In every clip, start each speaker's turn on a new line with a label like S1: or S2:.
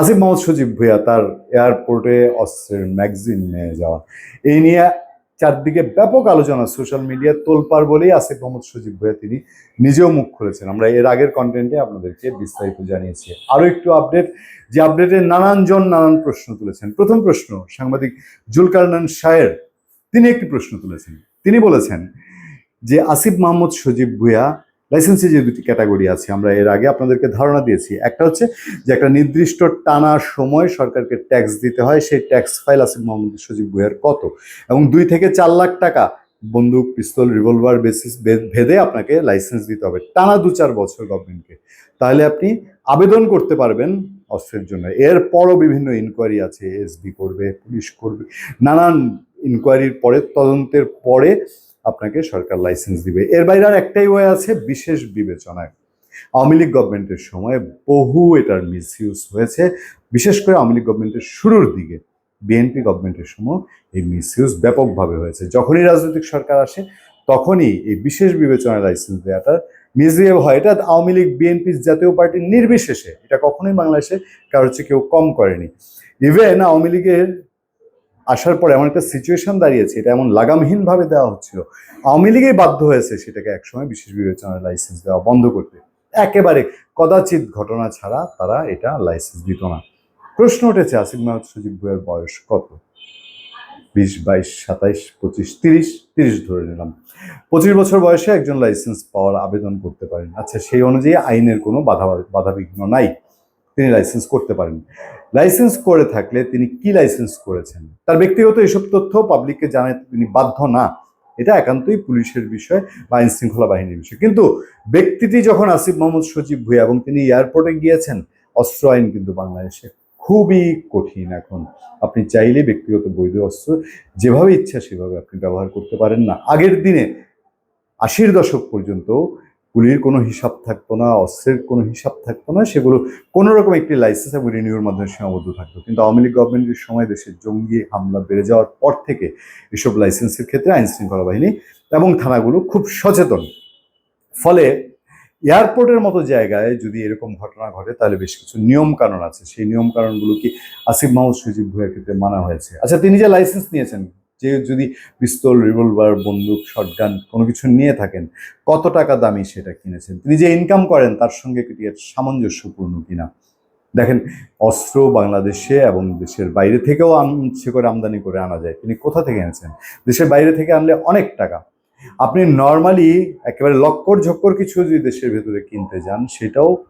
S1: আসিফ মোহাম্মদ সজীব ভুইয়া তার এয়ারপোর্টে অস্ত্রের ম্যাগজিন নিয়ে যাওয়া। এই নিয়ে চারদিকে ব্যাপক আলোচনা সোশ্যাল মিডিয়া তোলপার বলেই আসিফ মোহাম্মদ সজীব ভুইয়া তিনি নিজেও মুখ খুলেছেন। আমরা এর আগের কন্টেন্টে আপনাদেরকে বিস্তারিত জানিয়েছি। আরও একটু আপডেট যে আপডেটে নানান জন নানান প্রশ্ন তুলেছেন। প্রথম প্রশ্ন, সাংবাদিক জুলকারনান শায়ের, তিনি একটি প্রশ্ন তুলেছেন। তিনি বলেছেন যে, আসিফ মাহমুদ সজীব ভুইয়া লাইসেন্সে যে দুটি ক্যাটাগরি আছে, আমরা এর আগে আপনাদেরকে ধারণা দিয়েছি। একটা হচ্ছে যে একটা নির্দিষ্ট টানা সময় সরকারকে ট্যাক্স দিতে হয়, সেই ট্যাক্স ফাইল আসিফ মোহাম্মদ সজীব ভুইয়ার কত? এবং দুই থেকে চার লাখ টাকা বন্দুক, পিস্তল রিভলভার বেসিস ভেদে আপনাকে লাইসেন্স দিতে হবে, টানা দু চার বছর গভর্নমেন্টকে তাহলে আপনি আবেদন করতে পারবেন অস্ত্রের জন্য। এরপরও বিভিন্ন ইনকোয়ারি আছে এসবি করবে, পুলিশ করবে, নানান ইনকোয়ারির পরে, তদন্তের পরে আপনাকে সরকার লাইসেন্স দিবে। এর বাইরে আর একটাই ওয়ে আছে বিশেষ বিবেচনায়। আওয়ামী লীগ গভর্নমেন্টের সময় বহু এটার মিসইউজ হয়েছে। বিশেষ করে আওয়ামী লীগ গভর্নমেন্টের শুরুর দিকে বিএনপি গভর্নমেন্টের সময় এই মিসইউজ ব্যাপকভাবে হয়েছে। যখনই রাজনৈতিক সরকার আসে, তখনই এই বিশেষ বিবেচনায় লাইসেন্স দেওয়াটা মিসবিহেভ হয়। এটা আওয়ামী লীগ বিএনপি জাতীয় পার্টির নির্বিশেষে, এটা কখনোই বাংলাদেশে কারোর চেয়ে কেউ কম করেনি। ইভেন আওয়ামী লীগের আসার পরে এমন একটা সিচুয়েশন দাঁড়িয়েছে, এটা এমন লাগামহীনভাবে দেওয়া হচ্ছিল। আওয়ামী লীগই বাধ্য হয়েছে সেটাকে একসময় বিশেষ বিবেচনায় লাইসেন্স দেওয়া বন্ধ করতে। একেবারে কদাচিৎ ঘটনা ছাড়া তারা এটা লাইসেন্স দিত না। প্রশ্ন উঠেছে, আসিফ মাহমুদ সজীব ভুয়ের বয়স কত? বিশ, বাইশ, সাতাইশ, পঁচিশ, তিরিশ তিরিশ ধরে নিলাম। পঁচিশ বছর বয়সে একজন লাইসেন্স পাওয়ার আবেদন করতে পারেন। আচ্ছা সেই অনুযায়ী আইনের কোনো বাধা বাধাবিঘ্ন নাই। তিনি লাইসেন্স করতে পারেন লাইসেন্স করে থাকলে তিনি কি লাইসেন্স করেছেন? তার ব্যক্তিগত এসব তথ্য পাবলিককে জানাতে তিনি বাধ্য না। এটা একান্তই পুলিশের বিষয় বা আইন শৃঙ্খলা বাহিনীর বিষয়। কিন্তু ব্যক্তিটি যখন আসিফ মোহাম্মদ সজীব ভুইয়া এবং তিনি এয়ারপোর্টে গিয়েছেন, অস্ত্র আইন কিন্তু বাংলাদেশে খুবই কঠিন এখন। আপনি চাইলে ব্যক্তিগত বৈধ অস্ত্র যেভাবে ইচ্ছা সেভাবে আপনি ব্যবহার করতে পারেন না। আগের দিনে আশির দশক পর্যন্ত গুলির কোনো হিসাব থাকতো না, অস্ত্রের কোনো হিসাব থাকতো না, সেগুলো কোনো রকম একটি লাইসেন্স এবং রিনিউর মাধ্যমে সীমাবদ্ধ থাকতো। কিন্তু আওয়ামী লীগ গভর্নমেন্টের সময় দেশের জঙ্গি হামলা বেড়ে যাওয়ার পর থেকে এসব লাইসেন্সের ক্ষেত্রে আইন শৃঙ্খলা বাহিনী এবং থানাগুলো খুব সচেতন। ফলে এয়ারপোর্টের মতো জায়গায় যদি এরকম ঘটনা ঘটে, তাহলে বেশ কিছু নিয়ম আছে। সেই নিয়ম কি আসিফ মাহমুদ সজীব ভুয়ের ক্ষেত্রে মানা হয়েছে? আচ্ছা তিনি যে লাইসেন্স নিয়েছেন যে যদি পিস্তল রিভলভার বন্দুক শটগান কোনো কিছু নিয়ে থাকেন, কত টাকা দামি সেটা কিনেছেন? তিনি যে ইনকাম করেন তার সঙ্গে এর সামঞ্জস্যপূর্ণ কিনা? দেখেন, অস্ত্র বাংলাদেশে এবং দেশের বাইরে থেকেও আনছে করে আমদানি করে আনা যায়। তিনি কোথা থেকে এনেছেন? দেশের বাইরে থেকে আনলে অনেক টাকা। আপনি নর্মালি একেবারে লক্কর ঝক্কর কিছু যদি দেশের ভেতরে কিনতে যান, সেটাও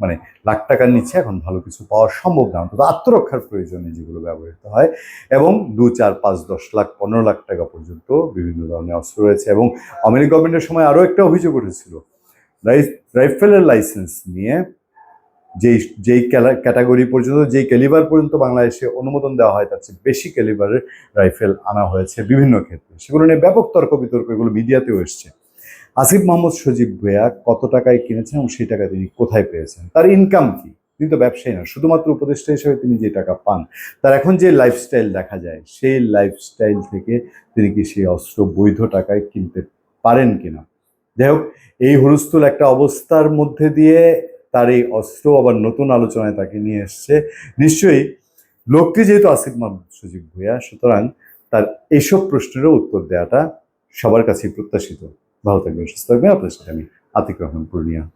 S1: মানে লাখ টাকার নিচে এখন ভালো কিছু পাওয়া সম্ভব না। অন্তত আত্মরক্ষার প্রয়োজনে যেগুলো ব্যবহৃত হয় এবং দু, চার, পাঁচ, দশ লাখ, পনেরো লাখ টাকা পর্যন্ত বিভিন্ন ধরনের অস্ত্র রয়েছে এবং আমেরিকা গভর্নমেন্টের সময় আরও একটা অভিযোগ উঠেছিল। রাইফেলের লাইসেন্স নিয়ে যেই যেই ক্যাটাগরি পর্যন্ত, যেই ক্যালিবার পর্যন্ত বাংলাদেশে অনুমোদন দেওয়া হয়, তার চেয়ে বেশি ক্যালিবারের রাইফেল আনা হয়েছে বিভিন্ন ক্ষেত্রে। সেগুলো নিয়ে ব্যাপক তর্ক বিতর্ক, এগুলো মিডিয়াতেও এসছে। আসিফ মোহাম্মদ সজীব ভুয়া কত টাকায় কিনেছেন এবং সেই টাকা তিনি কোথায় পেয়েছেন? তার ইনকাম কি? তিনি তো ব্যবসায়ী না, শুধুমাত্র উপদেষ্টা হিসেবে তিনি যে টাকা পান, তার এখন যে লাইফস্টাইল দেখা যায়, সেই লাইফস্টাইল থেকে তিনি কি সেই অস্ত্র বৈধ টাকায় কিনতে পারেন কিনা? যাই হোক, এই হুলস্থুল একটা অবস্থার মধ্যে দিয়ে তার এই অস্ত্র আবার নতুন আলোচনায় তাকে নিয়ে এসছে। নিশ্চয়ই লোকটি যেহেতু আসিফ মাহমুদ সজীব ভুইয়া, সুতরাং তার এইসব প্রশ্নেরও উত্তর দেওয়াটা সবার কাছেই প্রত্যাশিত। Balta Gönül Star Beyaz Akademi, Atik Rahman Purnia.